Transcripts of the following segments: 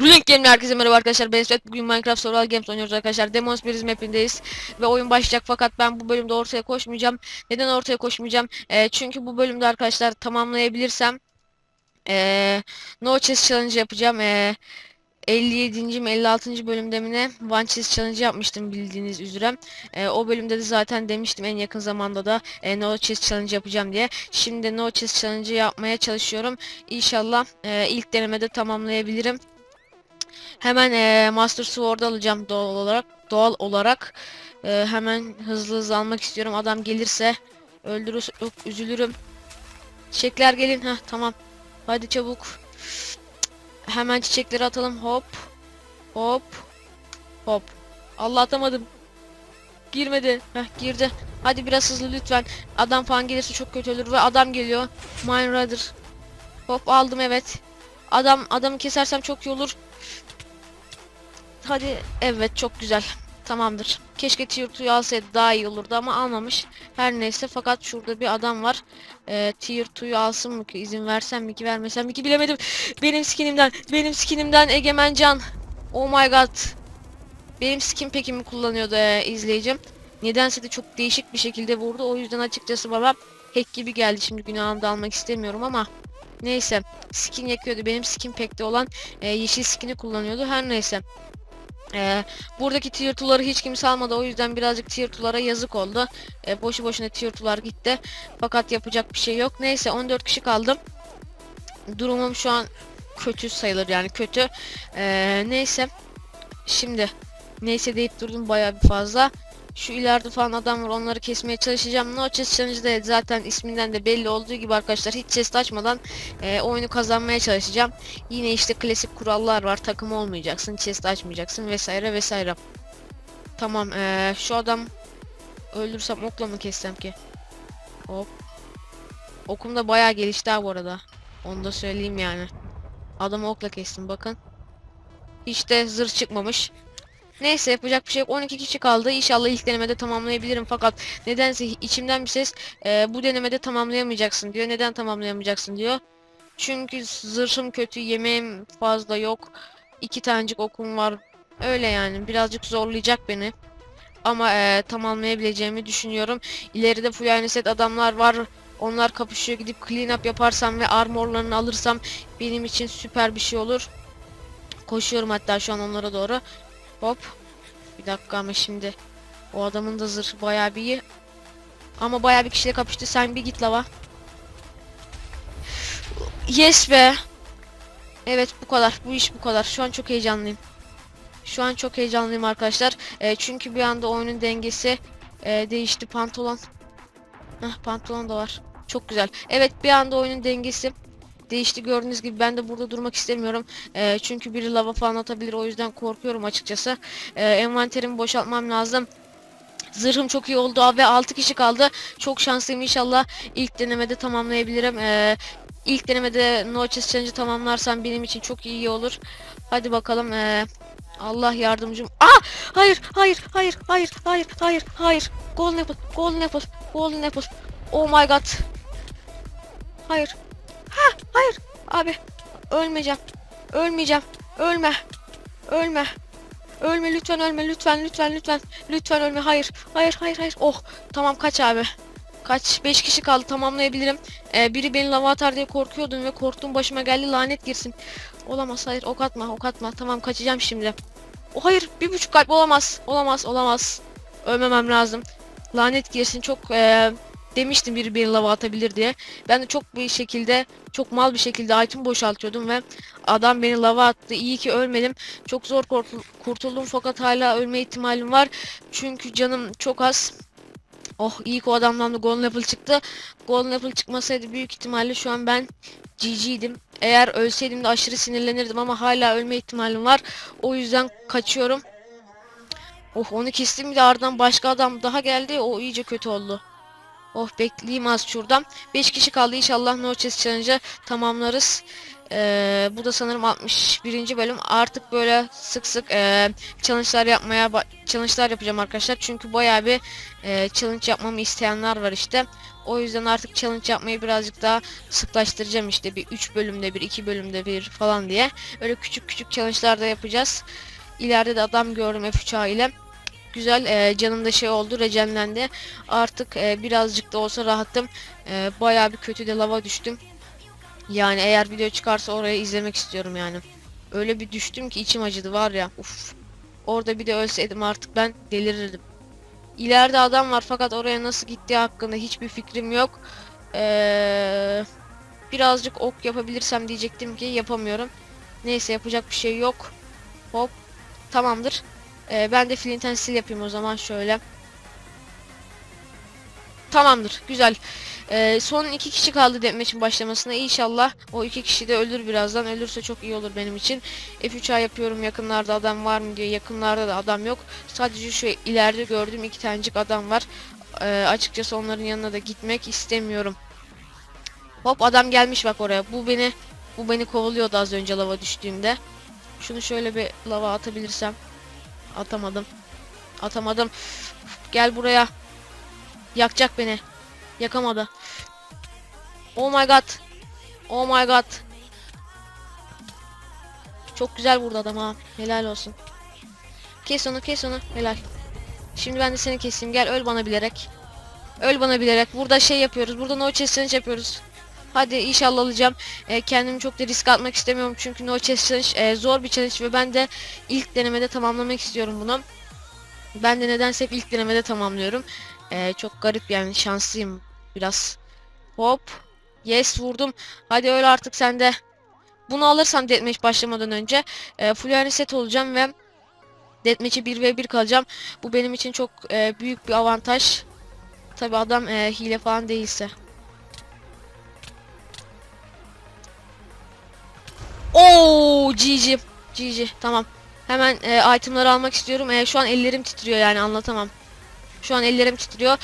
Ruling Game'le herkese merhaba arkadaşlar. Ben İsmet. Bugün Minecraft Survival Games oynuyoruz arkadaşlar. Demons Biriz mapindeyiz. Ve oyun başlayacak fakat ben bu bölümde ortaya koşmayacağım. Neden ortaya koşmayacağım? Ee, çünkü bu bölümde arkadaşlar tamamlayabilirsem ee, No Chest Challenge yapacağım. Ee, 57. mi 56. bölümde mi ne One Chest Challenge yapmıştım bildiğiniz üzere. Ee, o bölümde de zaten demiştim en yakın zamanda da e, No Chest Challenge yapacağım diye. Şimdi No Chest Challenge yapmaya çalışıyorum. İnşallah e, ilk denemede tamamlayabilirim. Hemen eee Master Sword alacağım doğal olarak. Doğal olarak Eee, hemen hızlı hızlı almak istiyorum. Adam gelirse öldürür yok, üzülürüm. Çiçekler gelin. Heh tamam. Hadi çabuk. Hemen çiçekleri atalım. Hop. Hop. Hop. Allah atamadım. Girmedi. Heh girdi. Hadi biraz hızlı lütfen. Adam falan gelirse çok kötü olur ve adam geliyor. Mine Rider. Hop aldım evet. Adam adamı kesersem çok iyi olur. Hadi evet çok güzel. Tamamdır. Keşke tier 2'yu alsaydı daha iyi olurdu ama almamış. Her neyse fakat şurada bir adam var. Ee, tier 2'yu alsın mı ki? izin versem mi ki vermesem mi ki bilemedim. Benim skinimden, benim skinimden Egemen Can. Oh my god. Benim skin pekimi kullanıyordu ee, izleyicim. Nedense de çok değişik bir şekilde vurdu. O yüzden açıkçası bana hack gibi geldi. Şimdi günahımı da almak istemiyorum ama. Neyse. Skin yakıyordu. Benim skin pekte olan e, yeşil skin'i kullanıyordu. Her neyse. Ee, buradaki tier 2'ları hiç kimse almadı o yüzden birazcık tier 2'lara yazık oldu. Ee, boşu boşuna tier 2'lar gitti. Fakat yapacak bir şey yok. Neyse 14 kişi kaldım. Durumum şu an kötü sayılır yani kötü. Ee, neyse. Şimdi neyse deyip durdum bayağı bir fazla. Şu ileride falan adam var onları kesmeye çalışacağım. No Chest Challenge'da zaten isminden de belli olduğu gibi arkadaşlar hiç chest açmadan e, oyunu kazanmaya çalışacağım. Yine işte klasik kurallar var. Takım olmayacaksın, chest açmayacaksın vesaire vesaire. Tamam e, şu adam öldürsem okla mı kessem ki? Hop. Okum da bayağı gelişti ha bu arada. Onu da söyleyeyim yani. Adamı okla kestim bakın. De zırh çıkmamış. Neyse yapacak bir şey yok. 12 kişi kaldı. İnşallah ilk denemede tamamlayabilirim. Fakat nedense içimden bir ses e, bu denemede tamamlayamayacaksın diyor. Neden tamamlayamayacaksın diyor. Çünkü zırhım kötü, yemeğim fazla yok. İki tanecik okum var. Öyle yani birazcık zorlayacak beni. Ama e, tamamlayabileceğimi düşünüyorum. İleride full set adamlar var. Onlar kapışıyor. Gidip clean up yaparsam ve armorlarını alırsam benim için süper bir şey olur. Koşuyorum hatta şu an onlara doğru. Hop. Bir dakika ama şimdi o adamın da zırhı bayağı bir iyi. Ama bayağı bir kişiyle kapıştı. Sen bir git lava. Yes be. Evet bu kadar. Bu iş bu kadar. Şu an çok heyecanlıyım. Şu an çok heyecanlıyım arkadaşlar. E, çünkü bir anda oyunun dengesi e, değişti. Pantolon. Heh, pantolon da var. Çok güzel. Evet bir anda oyunun dengesi değişti gördüğünüz gibi ben de burada durmak istemiyorum. E, çünkü biri lava falan atabilir o yüzden korkuyorum açıkçası. E, envanterimi boşaltmam lazım. Zırhım çok iyi oldu ve 6 kişi kaldı. Çok şanslıyım inşallah ilk denemede tamamlayabilirim. Ee, ilk denemede No Chest Challenge'ı tamamlarsam benim için çok iyi olur. Hadi bakalım. Ee, Allah yardımcım. Aa! Hayır, hayır, hayır, hayır, hayır, hayır, hayır. Golden Apple, Golden Apple, Golden Apple. Oh my god. Hayır. Ha, hayır. Abi, ölmeyeceğim. Ölmeyeceğim. Ölme. Ölme. Ölme lütfen ölme lütfen lütfen lütfen. Lütfen ölme. Hayır hayır hayır hayır. Oh tamam kaç abi? Kaç? 5 kişi kaldı tamamlayabilirim. Ee, biri beni lava atar diye korkuyordum ve korktuğum başıma geldi. Lanet girsin. Olamaz hayır ok atma ok atma. Tamam kaçacağım şimdi. Oh hayır bir buçuk kalp. Olamaz olamaz olamaz. Ölmemem lazım. Lanet girsin çok ee, demiştim biri beni lava atabilir diye ben de çok bir şekilde çok mal bir şekilde item boşaltıyordum ve adam beni lava attı. İyi ki ölmedim. Çok zor kurtul- kurtuldum fakat hala ölme ihtimalim var. Çünkü canım çok az. Oh iyi ki o adamdan da golden apple çıktı. Golden apple çıkmasaydı büyük ihtimalle şu an ben GG'ydim. Eğer ölseydim de aşırı sinirlenirdim ama hala ölme ihtimalim var. O yüzden kaçıyorum. Oh onu kestim bir de ardından başka adam daha geldi. O iyice kötü oldu. Oh bekleyeyim az şuradan. 5 kişi kaldı inşallah No Chest Challenge'ı tamamlarız. Ee, bu da sanırım 61. bölüm. Artık böyle sık sık e, challenge'lar yapmaya challenge'lar yapacağım arkadaşlar. Çünkü bayağı bir e, challenge yapmamı isteyenler var işte. O yüzden artık challenge yapmayı birazcık daha sıklaştıracağım işte bir 3 bölümde bir 2 bölümde bir falan diye. Öyle küçük küçük challenge'lar da yapacağız. İleride de adam gördüm F3 ile. Güzel e, canımda şey oldu rejenlendi. Artık e, birazcık da olsa rahatım. E, bayağı bir kötü de lava düştüm. Yani eğer video çıkarsa orayı izlemek istiyorum yani. Öyle bir düştüm ki içim acıdı var ya. Uf. Orada bir de ölseydim artık ben delirirdim. İleride adam var fakat oraya nasıl gittiği hakkında hiçbir fikrim yok. Ee, birazcık ok yapabilirsem diyecektim ki yapamıyorum. Neyse yapacak bir şey yok. Hop. Tamamdır. Ee, ben de flint and steel yapayım o zaman şöyle. Tamamdır. Güzel. Ee, son iki kişi kaldı demeçin başlamasına. İnşallah o iki kişi de ölür birazdan. Ölürse çok iyi olur benim için. F3A yapıyorum. Yakınlarda adam var mı diye. Yakınlarda da adam yok. Sadece şu ileride gördüğüm iki tanecik adam var. Ee, açıkçası onların yanına da gitmek istemiyorum. Hop adam gelmiş bak oraya. Bu beni bu beni kovalıyordu az önce lava düştüğümde. Şunu şöyle bir lava atabilirsem. Atamadım. Atamadım. Gel buraya. Yakacak beni. Yakamadı. Oh my god. Oh my god. Çok güzel vurdu adam ha. Helal olsun. Kes onu kes onu. Helal. Şimdi ben de seni keseyim. Gel öl bana bilerek. Öl bana bilerek. Burada şey yapıyoruz. Burada no challenge yapıyoruz. Hadi inşallah alacağım. E, kendimi çok da risk atmak istemiyorum. Çünkü no chest challenge e, zor bir challenge ve ben de ilk denemede tamamlamak istiyorum bunu. Ben de nedense hep ilk denemede tamamlıyorum. E, çok garip yani şanslıyım biraz. Hop. Yes vurdum. Hadi öyle artık sen de. Bunu alırsam deathmatch başlamadan önce e, full yani set olacağım ve deathmatch'e 1v1 kalacağım. Bu benim için çok e, büyük bir avantaj. Tabi adam e, hile falan değilse. Oo GG. GG tamam. Hemen e, itemları almak istiyorum. E, şu an ellerim titriyor yani anlatamam. Şu an ellerim titriyor.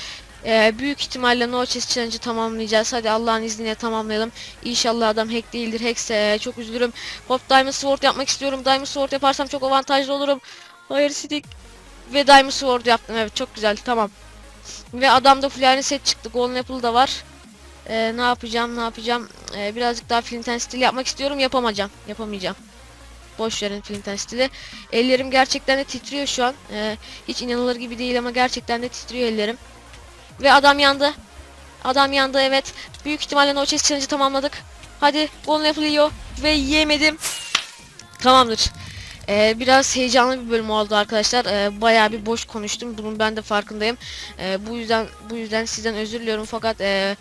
E, büyük ihtimalle No Chest Challenge'ı tamamlayacağız. Hadi Allah'ın izniyle tamamlayalım. İnşallah adam hack değildir. Hackse e, çok üzülürüm. Hop Diamond Sword yapmak istiyorum. Diamond Sword yaparsam çok avantajlı olurum. Hayır Stick. Ve Diamond Sword yaptım. Evet çok güzel tamam. Ve adamda full set çıktı. Golden Apple da var. Ee, ne yapacağım ne yapacağım? Ee, birazcık daha flint and steel yapmak istiyorum yapamayacağım yapamayacağım. Boş verin and steel'i ellerim gerçekten de titriyor şu an. Ee, hiç inanılır gibi değil ama gerçekten de titriyor ellerim. Ve adam yandı. Adam yandı evet. Büyük ihtimalle no chest challenge'ı tamamladık. Hadi golden apple yiyor ve yemedim. Tamamdır. Ee, biraz heyecanlı bir bölüm oldu arkadaşlar. Ee, bayağı bir boş konuştum. Bunun ben de farkındayım. Ee, bu yüzden bu yüzden sizden özür diliyorum. Fakat e,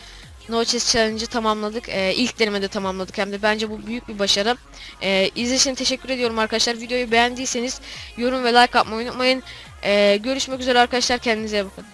No Chest Challenge'ı tamamladık. Ee, ilk denemede tamamladık hem de. Bence bu büyük bir başarı. Ee, izlediğiniz teşekkür ediyorum arkadaşlar. Videoyu beğendiyseniz yorum ve like atmayı unutmayın. Ee, görüşmek üzere arkadaşlar. Kendinize iyi bakın.